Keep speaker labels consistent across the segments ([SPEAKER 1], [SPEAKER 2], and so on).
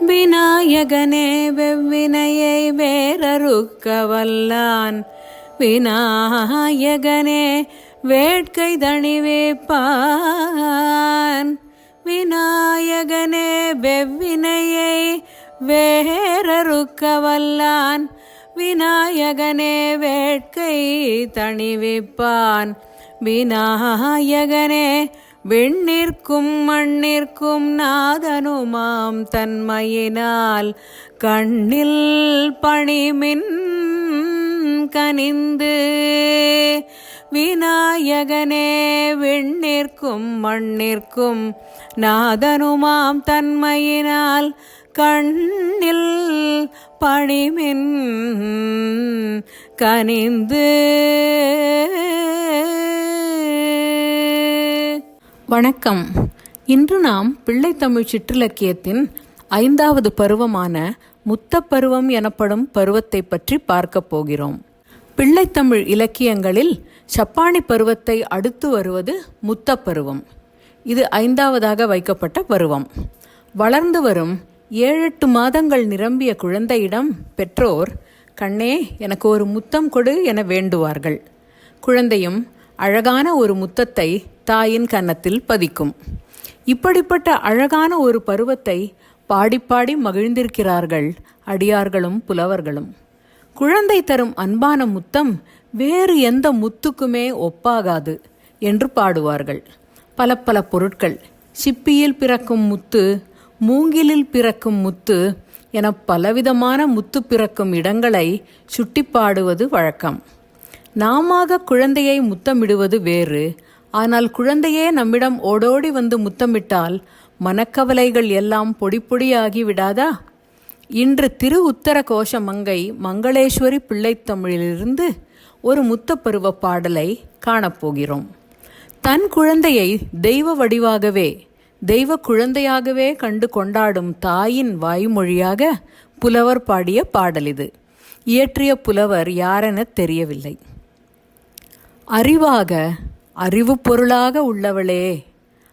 [SPEAKER 1] விநாயகனே வெவ்வினையை வேறறுக்க வல்லான் விநாயகனே வேட்கை தணிவேப்பான். விநாயகனே வெவ்வினையை வேறறுக்க வல்லான் விநாயகனே வேட்கை தணிவிப்பான். விநாயகனே விண்ணிற்கும் மண்ணிற்கும் நாதனுமாம் தன்மையினால் கண்ணில் பணிமின் கனிந்து விநாயகனே விண்ணிற்கும் மண்ணிற்கும் நாதனுமாம் தன்மையினால் கண்ணில் பணிமின் கனிந்து வணக்கம். இன்று நாம் பிள்ளைத்தமிழ் சிற்றிலக்கியத்தின் ஐந்தாவது பருவமான முத்தப் பருவம் எனப்படும் பருவத்தை பற்றி பார்க்கப் போகிறோம். பிள்ளைத்தமிழ் இலக்கியங்களில் சப்பானி பருவத்தை அடுத்து வருவது முத்தப் பருவம் இது ஐந்தாவதாக வைக்கப்பட்ட பருவம். வளர்ந்து வரும் ஏழெட்டு மாதங்கள் நிரம்பிய குழந்தையிடம் பெற்றோர் கண்ணே எனக்கு ஒரு முத்தம் கொடு என வேண்டுவார்கள். குழந்தையும் அழகான ஒரு முத்தத்தை தாயின் கன்னத்தில் பதிக்கும். இப்படிப்பட்ட அழகான ஒரு பருவத்தை பாடிப்பாடி மகிழ்ந்திருக்கிறார்கள் அடியார்களும் புலவர்களும். குழந்தை தரும் அன்பான முத்தம் வேறு எந்த முத்துக்குமே ஒப்பாகாது என்று பாடுவார்கள். பல பல பொருட்கள் சிப்பியில் பிறக்கும் முத்து மூங்கிலில் பிறக்கும் முத்து என பலவிதமான முத்து பிறக்கும் இடங்களை சுட்டி பாடுவது வழக்கம். நாமாக குழந்தையை முத்தமிடுவது வேறு. ஆனால் குழந்தையே நம்மிடம் ஓடோடி வந்து முத்தமிட்டால் மனக்கவலைகள் எல்லாம் பொடி பொடியாகி விடாதா? இன்று திரு உத்தர கோஷ மங்கை மங்களேஸ்வரி பிள்ளைத்தமிழிலிருந்து ஒரு முத்தப்பருவ பாடலை காணப்போகிறோம். தன் குழந்தையை தெய்வ வடிவாகவே தெய்வ குழந்தையாகவே கண்டு கொண்டாடும் தாயின் வாய்மொழியாக புலவர் பாடிய பாடல் இது. இயற்றிய புலவர் யாரென தெரியவில்லை. அறிவாக அறிவு பொருளாக உள்ளவளே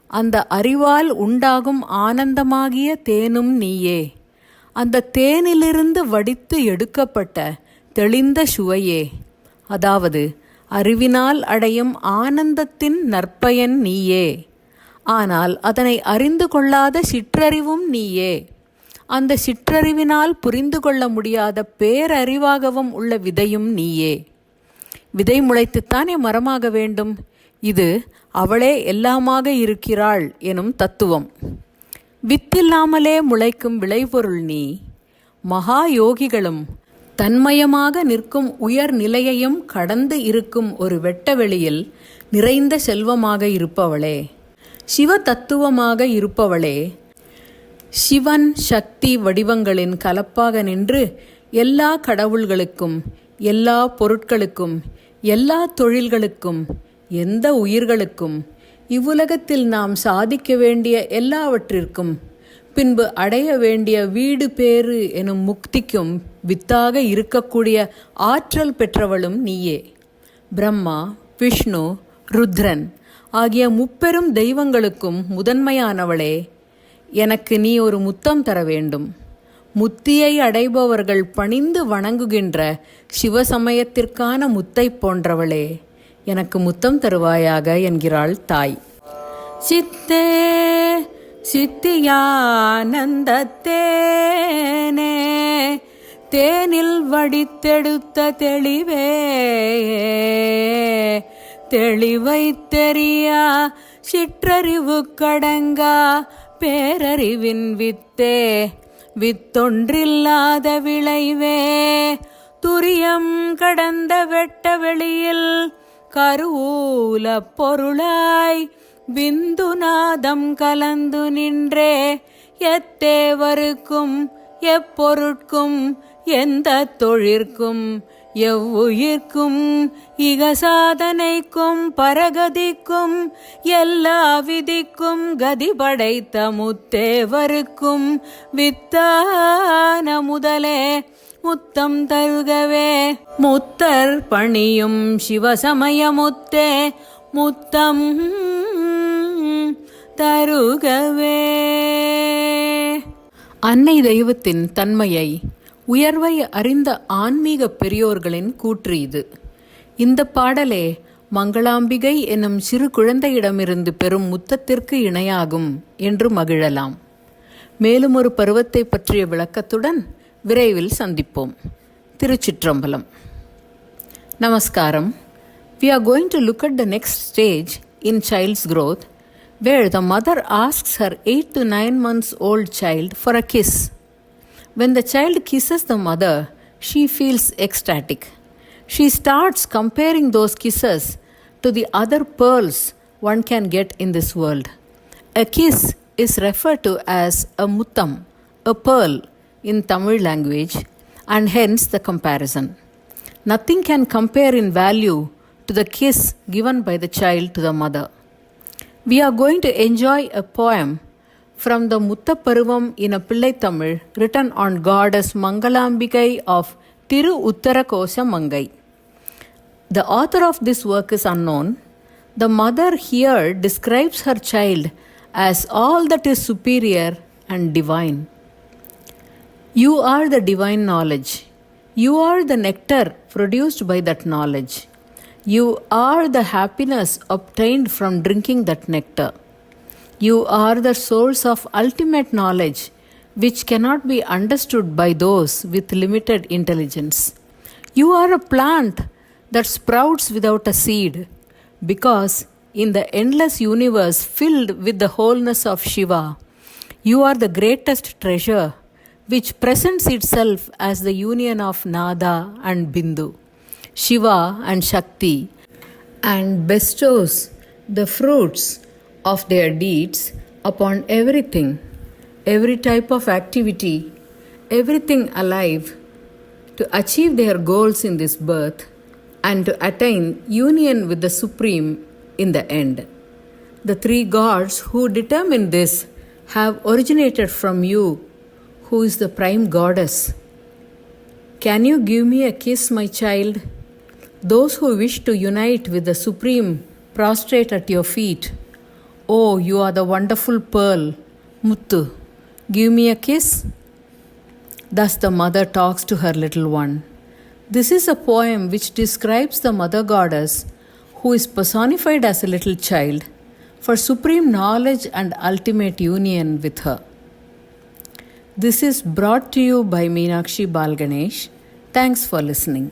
[SPEAKER 1] அந்த அறிவால் உண்டாகும் ஆனந்தமாகிய தேனும் நீயே. அந்த தேனிலிருந்து வடித்து எடுக்கப்பட்ட தெளிந்த சுவையே. அதாவது அறிவினால் அடையும் ஆனந்தத்தின் நற்பயன் நீயே. ஆனால் அதனை அறிந்து கொள்ளாத சிற்றறிவும் நீயே. அந்த சிற்றறிவினால் புரிந்து கொள்ள முடியாத பேரறிவாகவும் உள்ள விதையும் நீயே. விதை முளைத்துத்தானே மரமாக வேண்டும்? இது அவளே எல்லாமாக இருக்கிறாள் எனும் தத்துவம். வித்தில்லாமலே முளைக்கும் விளைபொருள் நீ மகா யோகிகளும் தன்மயமாக நிற்கும் உயர் நிலையையும் கடந்து இருக்கும் ஒரு வெட்டவெளியில் நிறைந்த செல்வமாக இருப்பவளே. சிவ தத்துவமாக இருப்பவளே. சிவன் சக்தி வடிவங்களின் கலப்பாக நின்று எல்லா கடவுள்களுக்கும் எல்லா பொருட்களுக்கும் எல்லா தொழில்களுக்கும் எந்த உயிர்களுக்கும் இவ்வுலகத்தில் நாம் சாதிக்க வேண்டிய எல்லாவற்றிற்கும் பின்பு அடைய வேண்டிய வீடு பேறு எனும் முக்திக்கும் வித்தாக இருக்கக்கூடிய ஆற்றல் பெற்றவளும் நீயே. பிரம்மா விஷ்ணு ருத்ரன் ஆகிய முப்பெரும் தெய்வங்களுக்கும் முதன்மையானவளே. எனக்கு நீ ஒரு முத்தம் தர வேண்டும். முத்தியை அடைபவர்கள் பணிந்து வணங்குகின்ற சிவசமயத்திற்கான முத்தை போன்றவளே எனக்கு முத்தம் தருவாயாக என்கிறாள் தாய். சித்தே சித்தியானந்தத்தேனே தேனில் வடித்தெடுத்த தெளிவே தெளிவை தெரியா சிற்றறிவு கடங்கா பேரறிவின் வித்தே வித்தொன்றில்லாத விளைவே துரியம் கடந்த வெட்ட வெளியில் கருவூல பொருளாய் விந்துநாதம் கலந்து நின்றே எத்தேவருக்கும் எப்பொருட்கும் எந்த தொழிற்கும் எவ்வுயிர்க்கும் இக சாதனைக்கும் பரகதிக்கும் எல்லா விதிக்கும் கதி படைத்த முத்தேவருக்கும் வித்தான முதலே முத்தம் தருகவே. முத்தர் பணியும் சிவசமய முத்தே முத்தம் தருகவே. அன்னை தெய்வத்தின் தன்மையை உயர்வை அறிந்த ஆன்மீக பெரியோர்களின் கூற்று இது. இந்த பாடலே மங்களாம்பிகை என்னும் சிறு குழந்தையிடமிருந்து பெறும் முத்தத்திற்கு இணையாகும் என்று மகிழலாம். மேலும் ஒரு பருவத்தை பற்றிய விளக்கத்துடன் விரைவில் சந்திப்போம். திருச்சிற்றம்பலம். நமஸ்காரம். We are going to look at the next stage in child's growth where the mother asks her eight to nine months old child for a kiss When the child kisses the mother, she feels ecstatic. She starts comparing those kisses to the other pearls one can get in this world. A kiss is referred to as a muttam, a pearl in Tamil language, and hence the comparison. Nothing can compare in value to the kiss given by the child to the mother. We are going to enjoy a poem from the Muttaparuvam in a Pillai Tamil written on goddess Mangalambikai of Tiru Uttarakosa Mangai. The author of this work is unknown. The mother here describes her child as all that is superior and divine. You are the divine knowledge. You are the nectar produced by that knowledge. You are the happiness obtained from drinking that nectar. You are the source of ultimate knowledge, which cannot be understood by those with limited intelligence. You are a plant that sprouts without a seed, because in the endless universe filled with the wholeness of Shiva, you are the greatest treasure which presents itself as the union of Nada and Bindu, Shiva and Shakti, and bestows the fruits of their deeds upon everything, every type of activity, everything alive, to achieve their goals in this birth and to attain union with the Supreme in the end. The three gods who determine this have originated from you, who is the prime goddess. Can you give me a kiss, my child? Those who wish to unite with the Supreme prostrate at your feet. Oh, you are the wonderful pearl, Muttu. Give me a kiss. Thus the mother talks to her little one. This is a poem which describes the mother goddess who is personified as a little child for supreme knowledge and ultimate union with her. This is brought to you by Meenakshi Balganesh. Thanks for listening.